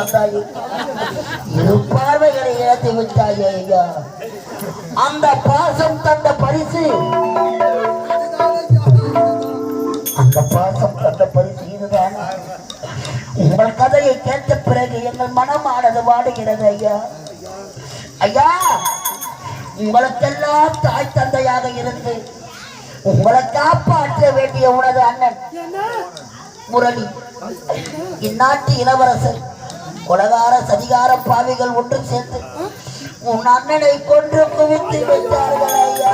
வந்தாயே. இரு பார்வைகளை இழந்து விட்டாயே ஐயா. அந்த பாசம் தந்த பரிசு. அந்த பாசம் தந்த பரிசு இதுதான். உங்கள் கதையை கேட்ட பிறகு எங்கள் மனமானது வாடுகிறது ஐயா. ஐயா உங்களுக்கெல்லாம் தாய் தந்தையாக இருந்து உங்களை காப்பாற்ற வேண்டிய உனது அண்ணன் முரளி. இந்நாட்டு இளவரசர் கொலகார சதிகார பாவிகள் ஒன்று சேர்ந்து உன் அண்ணனை கொன்று குவித்து வைத்தார்கள் ஐயா.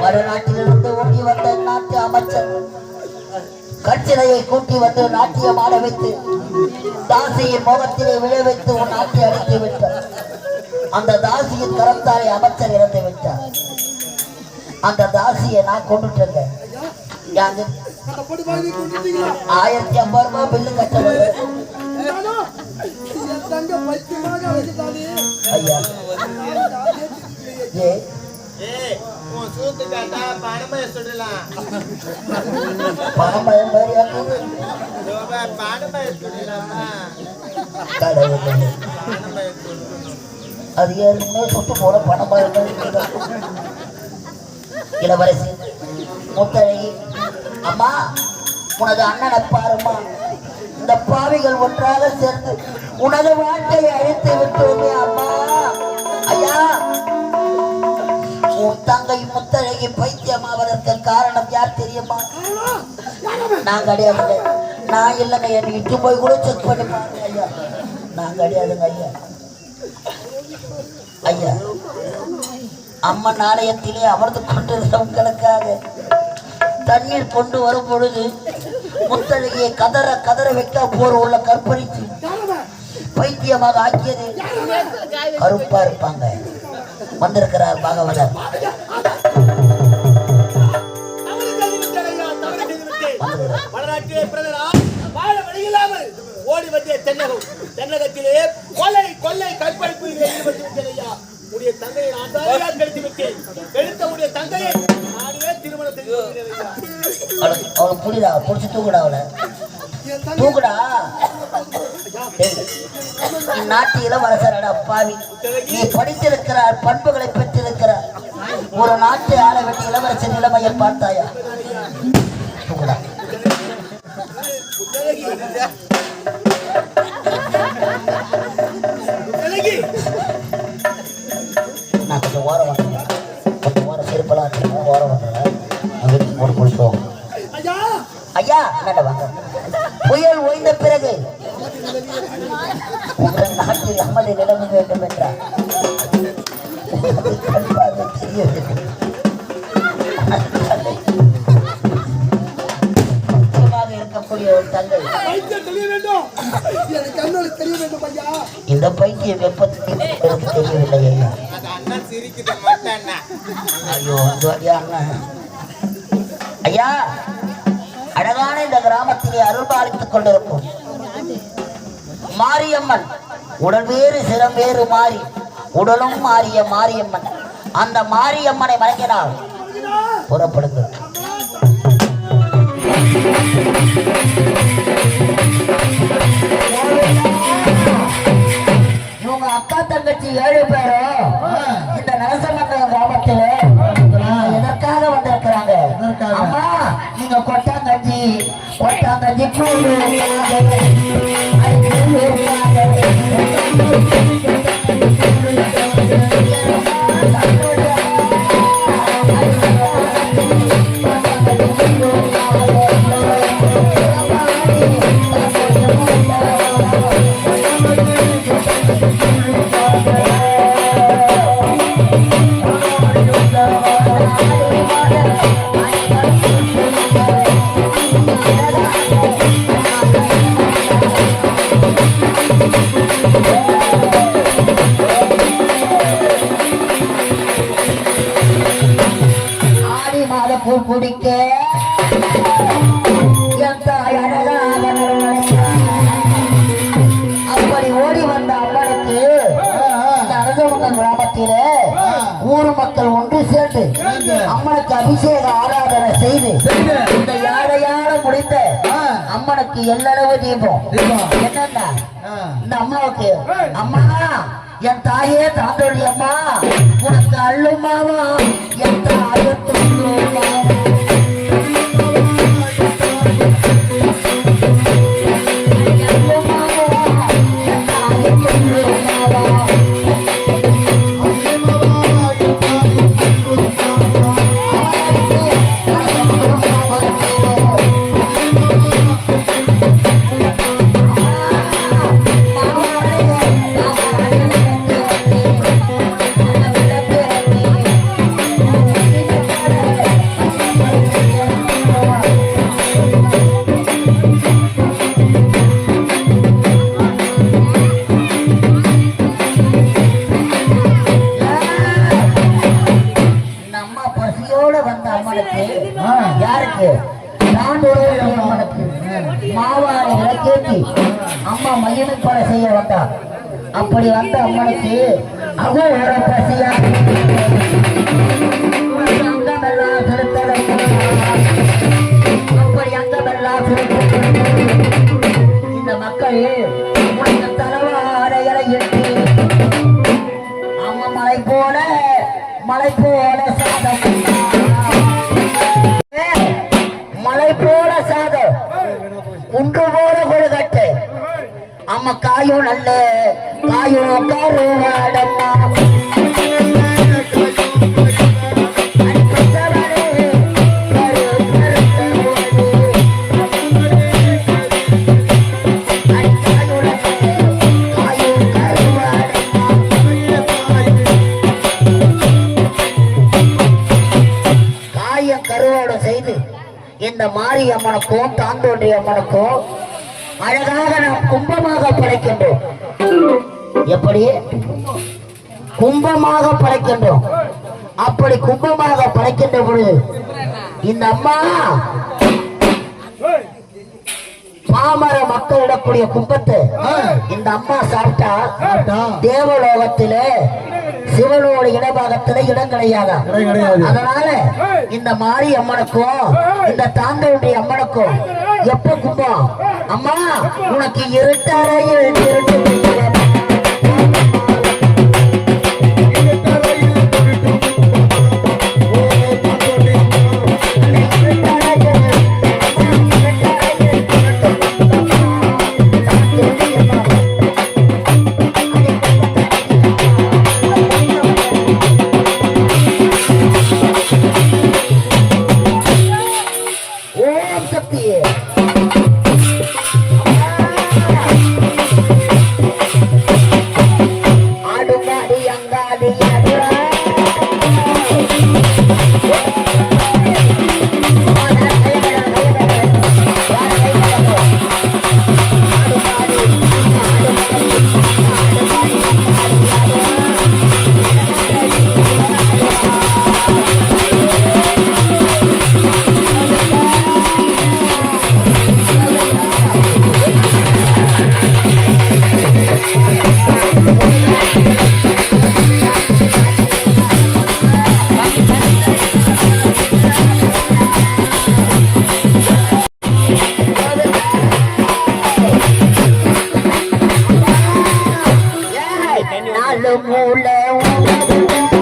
வடநாட்டிலிருந்து ஓடி வந்த நாட்டு அமைச்சர் கட்சிலையை கூட்டி வந்து நாட்டியம் ஆட வைத்து தாசியின் முகத்திலே விழ வைத்து உன் நாட்டை அடித்து விட்டார். அந்த தாசியின் கரத்தாலே அமைச்சர் இறந்து விட்டார். அந்த தாசியை நான் கொண்டுட்டேங்க யாங்க ஆயிரத்தி ஐம்பது ரூபாய் பில்லு கட்ட ஐயா ஏ ஏய், உன் சூத்து காட்டா பணமைய சுடலாம். பணம் பயம் மாதிரி ஆகுது. ரூபா பணமைய சுடலாமா? கடவுளே. பணமைய சுடலாம். அது ஏற்கனவே சுட்டு போட பணம் பயம் மாதிரி இருக்குது. இளவரசி முத்தழகி அம்மா உனது அண்ணனை பாருமா இந்த பாவிகள் ஒன்றாக சேர்ந்து உனது வாழ்க்கையை அழித்து விட்டோமே அம்மா. ஐயா உன் தங்கை முத்தழகி பைத்தியமாவதற்கு காரணம் யார் தெரியுமா? நான் கிடையாதுங்க. நான் இல்லைங்க என்னை இட்டு போய் கூட செக் பண்ணி பாருங்க ஐயா. நான் கிடையாதுங்க ஐயா. ஐயா அம்மன் ஆலயத்திலே அமர்ந்து கொண்டிருந்தவங்களுக்காக தண்ணீர் கொண்டு வரும் பொழுது முத்தழகியை கதற கதற வைக்க போர் உள்ள கற்பழித்து பைத்தியமாக ஆக்கியது. கருப்பா இருப்பாங்க. வந்திருக்கிறார் பாகவதர். தவறு செய்து விட்டேன் ஐயா, வாழ வழியில்லாமல் ஓடி வந்தே தென்னகம். தென்னகத்திலே கொலை கொள்ளை கற்பழிப்பு ஈடுபட்டு விட்டேன் உடைய தங்கையை நான் தான் கெடுத்து விட்டேன். கெடுத்த உடைய தங்கையை அவளுக்கு புரியுதா புடிச்சு தூக்குடா அவளை தூக்குடா. நாட்டு இளவரசரடா பாவி. நீ படித்திருக்கிறார் பண்புகளை பெற்றிருக்கிறார் ஒரு நாட்டு ஆள வேண்டிய இளவரசர் நிலைமையை பார்த்தாயா? தூக்குடா. ஐயா புயல் ஓய்ந்த பிறகு உங்கள் நாட்டில் அமளி நிலவ வேண்டும் என்றார். உனது கண் பார்வை தெரிய வேண்டும். முக்கியமாக இருக்கக்கூடிய ஒரு தங்கை வைத்தியம் தெரிய வேண்டும். எனக்கு கண்ணோடு தெரிய வேண்டும் ஐயா. இந்த பைத்தியம் எப்பத்துக்கு எனக்கு தெரியவில்லை ஐயா. ஐயோ அண்ணன் ஐயா அழகான இந்த கிராமத்திலே அருள்பாலித்துக் கொண்டிருக்கும். மாரியம்மன் உடல் வேறு சிரம் வேறு மாறி உடலும் மாறிய மாரியம்மன். அந்த மாரியம்மனை வணங்கினால் புறப்படுங்கள் இவங்க அக்கா தங்கச்சி ஏழு பேரும் இந்த நரசமங்கலம் I'm அம்மனுக்கு அபிஷேக ஆராதனை செய்து இந்த யாரையால முடிந்த அம்மனுக்கு எல்லளவு தீபம். என்னன்னா? இந்த அம்மாவுக்கு. அம்மா என் தாயே தாண்டோடி அம்மா உனக்கு அள்ளுமாவா என் தாயே கூட வந்த அம்மனுக்கு யாருக்கு? அம்மனுக்கு. மாவாரி விளக்கேற்றி அம்மா மகிமைப்பட செய்ய வந்தா. அப்படி வந்த அம்மனுக்கு அவன் பசியா. அங்கமெல்லாம் அப்படி அங்கமெல்லாம் இந்த மக்கள் உனக்கு தலைவாரைகளை எட்டி அம்மா மலை போல மலை போல குன்று போல கொழுகட்டு. அம்மா காயும் நல்ல காயும் கருவாடம்மா. அம்மனுக்கும் தாந்தோன்றி அம்மனுக்கும் அழகாக நாம் கும்பமாக படைக்கின்றோம். எப்படி? கும்பமாக படைக்கின்றோம். அப்படி கும்பமாக படைக்கின்ற பொழுது இந்த அம்மா பாமர மக்களிடக்கூடிய கும்பத்தை இந்த அம்மா சாப்பிட்டா? தேவலோகத்திலே சிவனோட இடபாகத்திலே இடம் கிடையாது? அதனால இந்த மாரி அம்மனுக்கும் இந்த தாண்டவனுடைய அம்மனுக்கும் எப்ப கும்பம்? அம்மா உனக்கு இருட்டறையில் இருட்டு மூலம்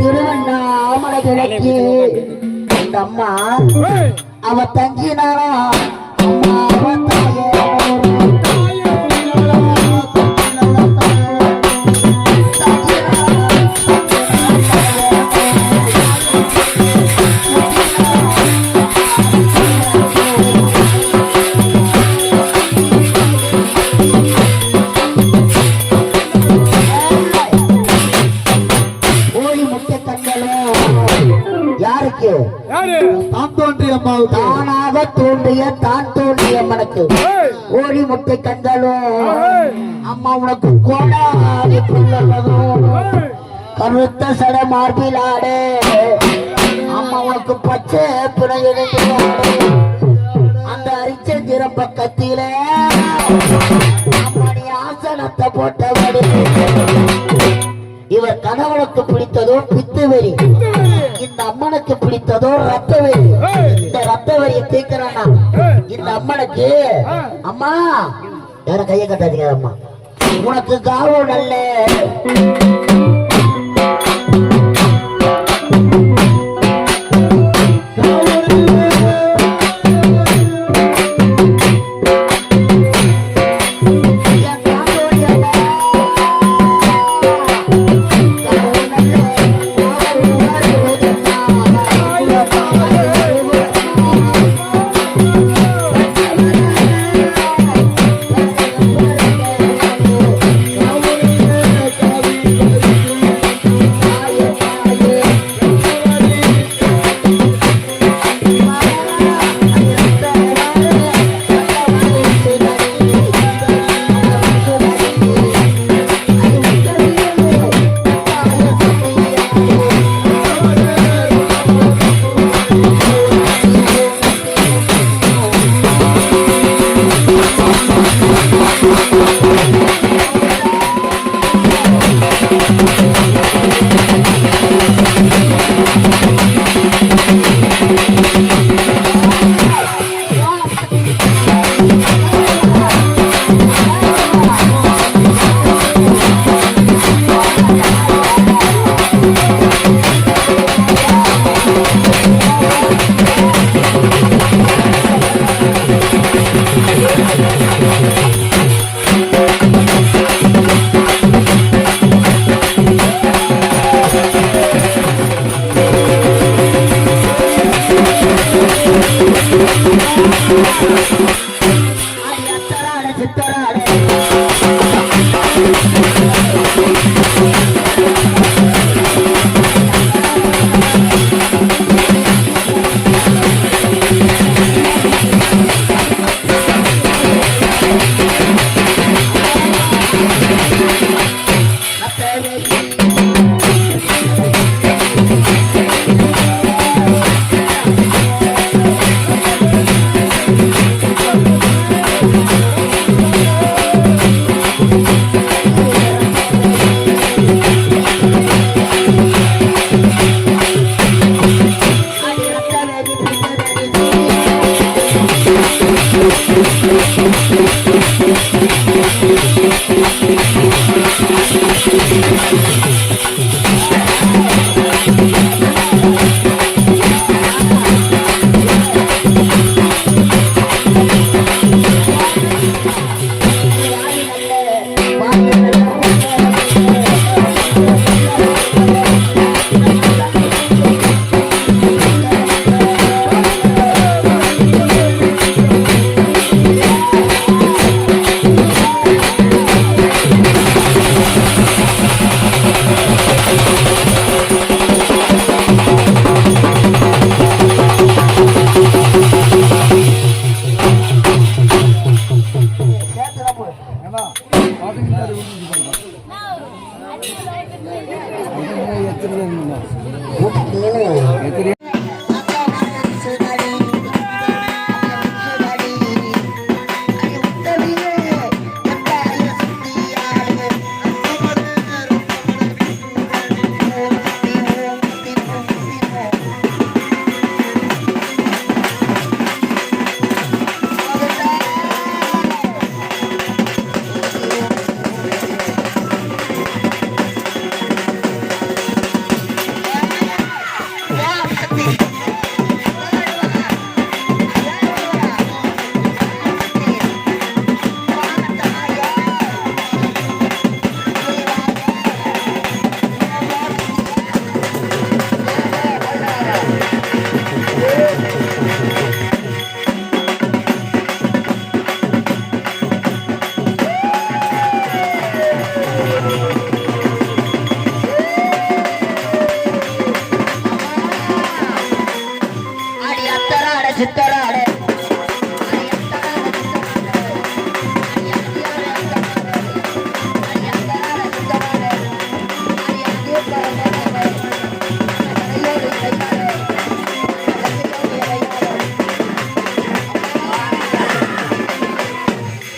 திருவண்ணாமலை விளக்கி இந்த அம்மா அவ தங்கினாரா அம்மா அம்மாவுக்கு தானாக தோன்றிய தான் தோன்றிய மனக்கு ஓடி முட்டை கண்களும். அம்மா உனக்கு கோடாதி புள்ளதும் கருத்த சட மார்பிலாடு அம்மா உனக்கு பச்சை பிணை எடுத்து அந்த அரிச்சந்திரம் பக்கத்திலே அம்மா நீ ஆசனத்தை போட்டபடி. இவர் கணவனுக்கு பிடித்ததோ பித்து வெறி அம்மனுக்கு பிடித்ததோ ரத்த வெறி இந்த ரத்த வெறியை தீர்க்கிறானா? இந்த அம்மனுக்கு. அம்மா யார கையை கட்டாதீங்க அம்மா. உனக்கு காவம் நல்ல.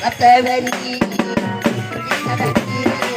Apa beri? a beri?